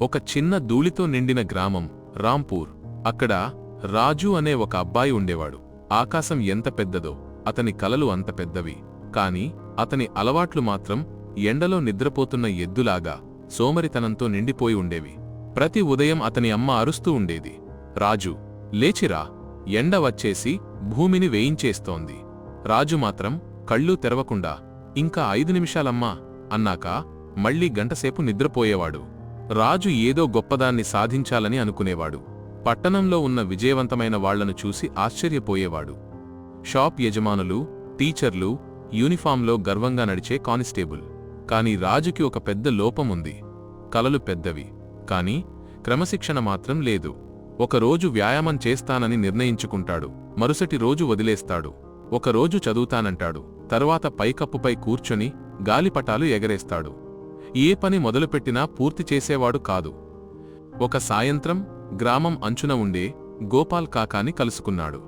ఒక చిన్న ధూళితో నిండిన గ్రామం రాంపూర్. అక్కడ రాజు అనే ఒక అబ్బాయి ఉండేవాడు. ఆకాశం ఎంత పెద్దదో అతని కలలు అంత పెద్దవి. కాని అతని అలవాట్లు మాత్రం ఎండలో నిద్రపోతున్న ఎద్దులాగా సోమరితనంతో నిండిపోయి ఉండేవి. ప్రతి ఉదయం అతని అమ్మ అరుస్తూ ఉండేది. రాజు లేచిరా. ఎండ వచ్చేసి భూమిని వేయించేస్తోంది. రాజు మాత్రం కళ్ళు తెరవకుండా ఇంకా ఐదు నిమిషాలమ్మా అన్నాక మళ్ళీ గంటసేపు నిద్రపోయేవాడు. రాజు ఏదో గొప్పదాన్ని సాధించాలని అనుకునేవాడు. పట్టణంలో ఉన్న విజయవంతమైన వాళ్ళను చూసి ఆశ్చర్యపోయేవాడు. షాప్ యజమానులు టీచర్లు యూనిఫాంలో గర్వంగా నడిచే కానిస్టేబుల్. కాని రాజుకి ఒక పెద్ద లోపముంది కలలు పెద్దవి. కాని క్రమశిక్షణ మాత్రం లేదు. ఒకరోజు వ్యాయామం చేస్తానని నిర్ణయించుకుంటాడు. మరుసటి రోజు వదిలేస్తాడు. ఒకరోజు చదువుతానంటాడు. తరువాత పైకప్పుపై కూర్చొని గాలిపటాలు ఎగరేస్తాడు. ఏ పని మొదలుపెట్టినా పూర్తి చేసేవాడు కాదు. ఒక సాయంత్రం గ్రామం అంచున ఉండే గోపాల్ కాకాని కలుసుకున్నాడు.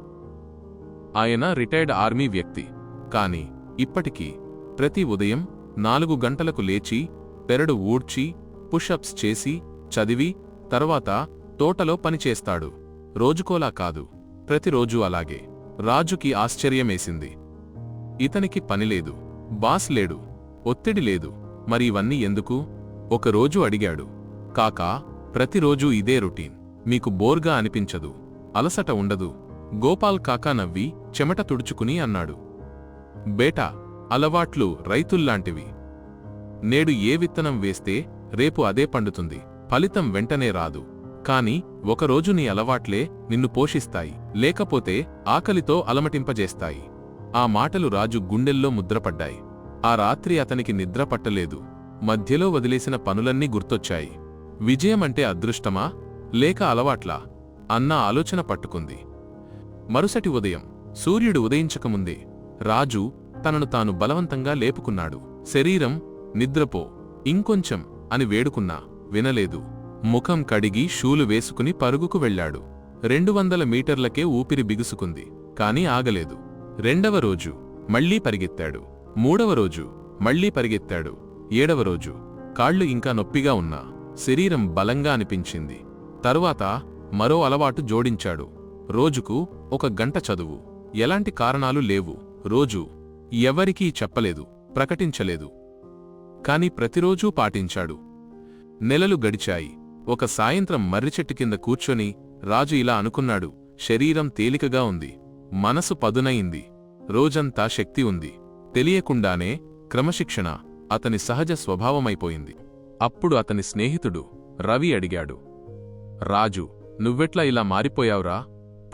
ఆయన రిటైర్డ్ ఆర్మీ వ్యక్తి. కాని ఇప్పటికీ ప్రతి ఉదయం నాలుగు గంటలకు లేచి పెరడు ఊడ్చి పుషప్స్ చేసి చదివి తర్వాత తోటలో పనిచేస్తాడు రోజుకోలా కాదు ప్రతిరోజూ అలాగే. రాజుకి ఆశ్చర్యమేసింది. ఇతనికి పనిలేదు బాస్ లేడు. ఒత్తిడి లేదు. మరి ఇవన్నీ ఎందుకు ఒకరోజు అడిగాడు. కాకా ప్రతిరోజూ ఇదే రొటీన్. మీకు బోర్గా అనిపించదు. అలసట ఉండదు. గోపాల్ కాకా నవ్వి చెమట తుడుచుకుని అన్నాడు. బేటా అలవాట్లు రైతుల్లాంటివి. నేడు ఏ విత్తనం వేస్తే రేపు అదే పండుతుంది. ఫలితం వెంటనే రాదు. కాని ఒకరోజు నీ అలవాట్లే నిన్ను పోషిస్తాయి. లేకపోతే ఆకలితో అలమటింపజేస్తాయి. ఆ మాటలు రాజు గుండెల్లో ముద్రపడ్డాయి. ఆ రాత్రి అతనికి నిద్ర పట్టలేదు. మధ్యలో వదిలేసిన పనులన్నీ గుర్తొచ్చాయి. విజయమంటే అదృష్టమా? లేక అలవాట్లా? అన్న ఆలోచన పట్టుకుంది. మరుసటి ఉదయం సూర్యుడు ఉదయించకముందే రాజు తనను తాను బలవంతంగా లేపుకున్నాడు. శరీరం నిద్రపో ఇంకొంచెం అని వేడుకున్నా వినలేదు. ముఖం కడిగి షూలు వేసుకుని పరుగుకు వెళ్ళాడు. రెండు వందల మీటర్లకే ఊపిరి బిగుసుకుంది కాని ఆగలేదు. రెండవ రోజు మళ్ళీ పరిగెత్తాడు. మూడవ రోజు మళ్ళీ పరిగెత్తాడు. ఏడవ రోజు కాళ్ళు ఇంకా నొప్పిగా ఉన్నా శరీరం బలంగా అనిపించింది. తరువాత మరో అలవాటు జోడించాడు. రోజుకు ఒక గంట చదువు. ఎలాంటి కారణాలు లేవు. రోజు ఎవరికీ చెప్పలేదు ప్రకటించలేదు. కాని ప్రతిరోజూ పాటించాడు. నెలలు గడిచాయి. ఒక సాయంత్రం మర్రిచెట్టు కింద కూర్చొని రాజు ఇలా అనుకున్నాడు శరీరం తేలికగా ఉంది. మనసు పదునయింది రోజంతా శక్తి ఉంది. తెలియకుండానే క్రమశిక్షణ అతని సహజ స్వభావమైపోయింది. అప్పుడు అతని స్నేహితుడు రవి అడిగాడు రాజు నువ్వెట్లా ఇలా మారిపోయావురా?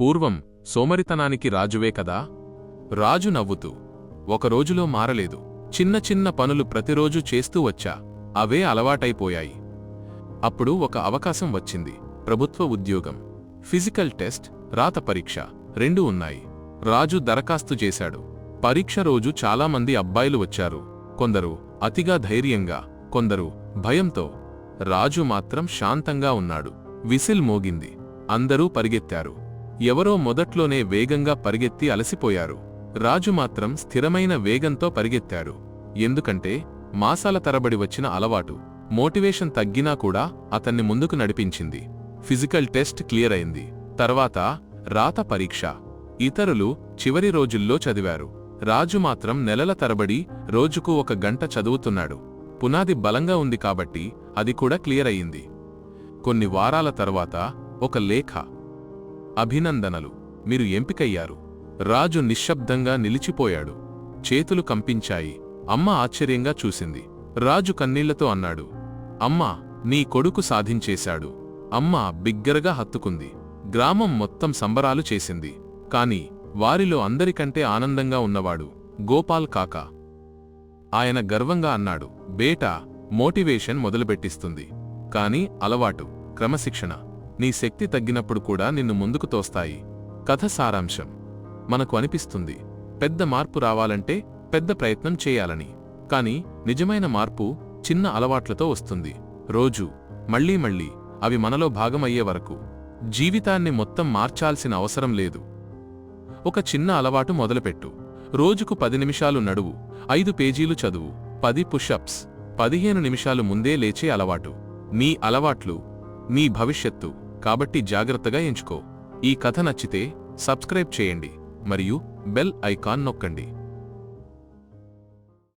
పూర్వం సోమరితనానికి రాజువే కదా రాజు నవ్వుతూ ఒకరోజులో మారలేదు. చిన్న చిన్న పనులు ప్రతిరోజూ చేస్తూ వచ్చా. అవే అలవాటైపోయాయి. అప్పుడు ఒక అవకాశం వచ్చింది. ప్రభుత్వ ఉద్యోగం ఫిజికల్ టెస్ట్ రాత పరీక్ష రెండూ ఉన్నాయి. రాజు దరఖాస్తు చేశాడు. పరీక్ష రోజు చాలామంది అబ్బాయిలు వచ్చారు. కొందరు అతిగా ధైర్యంగా కొందరు భయంతో. రాజు మాత్రం శాంతంగా ఉన్నాడు. విసిల్ మోగింది. అందరూ పరిగెత్తారు. ఎవరో మొదట్లోనే వేగంగా పరిగెత్తి అలసిపోయారు. రాజు మాత్రం స్థిరమైన వేగంతో పరిగెత్తారు ఎందుకంటే మాసాల తరబడి వచ్చిన అలవాటు మోటివేషన్ తగ్గినా కూడా అతన్ని ముందుకు నడిపించింది. ఫిజికల్ టెస్ట్ క్లియర్ అయింది. తర్వాత రాత పరీక్ష. ఇతరులు చివరి రోజుల్లో చదివారు. రాజు మాత్రం నెలల తరబడి రోజుకు ఒక గంట చదువుతున్నాడు. పునాది బలంగా ఉంది కాబట్టి అది కూడా క్లియర్ అయింది కొన్ని వారాల తర్వాత ఒక లేఖ. అభినందనలు. మీరు ఎంపికయ్యారు. రాజు నిశ్శబ్దంగా నిలిచిపోయాడు. చేతులు కంపించాయి. అమ్మ ఆశ్చర్యంగా చూసింది. రాజు కన్నీళ్ళతో అన్నాడు. అమ్మా నీ కొడుకు సాధించేశాడు. అమ్మ బిగ్గరగా హత్తుకుంది. గ్రామం మొత్తం సంబరాలు చేసింది. కాని వారిలో అందరికంటే ఆనందంగా ఉన్నవాడు గోపాల్ కాకా. ఆయన గర్వంగా అన్నాడు బేటా మోటివేషన్ మొదలుపెట్టిస్తుంది. కాని అలవాటు క్రమశిక్షణ నీ శక్తి తగ్గినప్పుడు కూడా నిన్ను ముందుకు తోస్తాయి. కథ సారాంశం. మనకు అనిపిస్తుంది పెద్ద మార్పు రావాలంటే పెద్ద ప్రయత్నం చేయాలని. కాని నిజమైన మార్పు చిన్న అలవాట్లతో వస్తుంది. రోజు మళ్ళీ మళ్ళీ అవి మనలో భాగమయ్యే వరకు. జీవితాన్ని మొత్తం మార్చాల్సిన అవసరం లేదు. ఒక చిన్న అలవాటు మొదలుపెట్టు. రోజుకు పది నిమిషాలు నడువు ఐదు పేజీలు చదువు పది పుషప్స్ పదిహేను నిమిషాలు ముందే లేచే అలవాటు. మీ అలవాట్లు మీ భవిష్యత్తు కాబట్టి జాగ్రత్తగా ఎంచుకో. ఈ కథ నచ్చితే సబ్స్క్రైబ్ చేయండి మరియు బెల్ ఐకాన్ నొక్కండి.